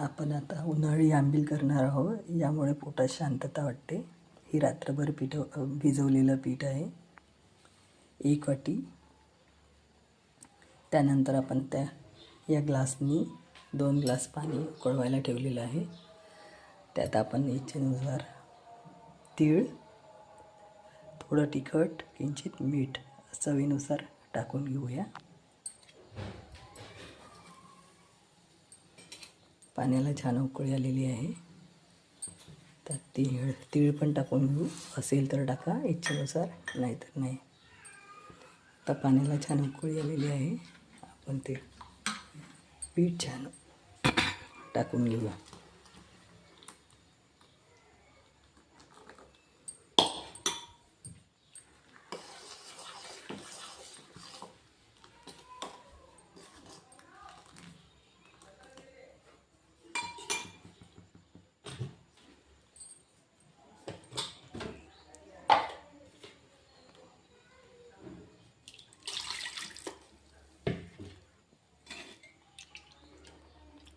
आपण आता उन्हाळी आंबील करणार आहोत. यामुळे पोटात शांतता वाटते. ही रात्रभर पीठ भिजवलेलं पीठ आहे. एक वाटी. त्यानंतर आपण त्या या ग्लासनी दोन ग्लास पाणी उकळवायला ठेवलेलं आहे. त्यात आपण इच्छेनुसार तीळ थोडं तिखट किंचित मीठ चवीनुसार टाकून घेऊया. पाण्याला छान उकळी आलेली आहे. त्यात तीळ तीळ पण टाकून घेऊ. असेल तर टाका इच्छेनुसार. नाहीतर नाही. आता पाण्याला छान उकळी आलेली आहे. आपण ते पीठ छान टाकून घेऊया.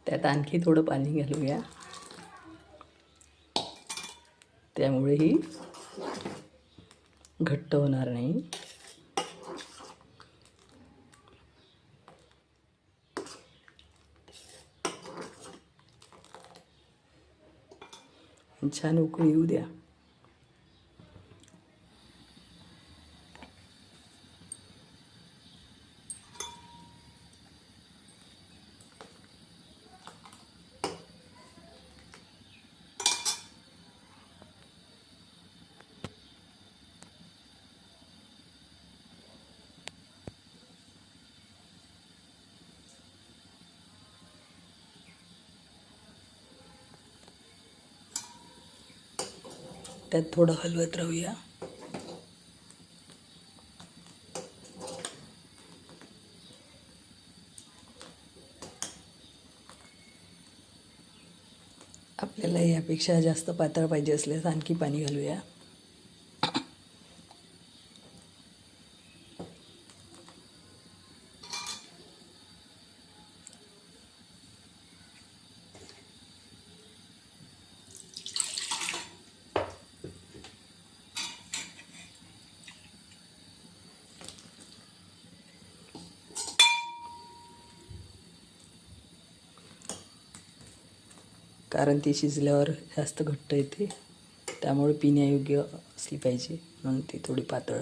त्यात आणखी थोडं पाणी घालूया. त्यामुळे ही घट्ट होणार नाही. छान उकळी येऊ द्या. त्यात थोडं हलवत राहूया. आपल्याला यापेक्षा जास्त पातळ पाहिजे असल्यास आणखी पाणी घालूया. कारण ती शिजल्यावर जास्त घट्ट येते. त्यामुळे पिण्यायोग्य असली पाहिजे. म्हणून ती थोडी पातळ.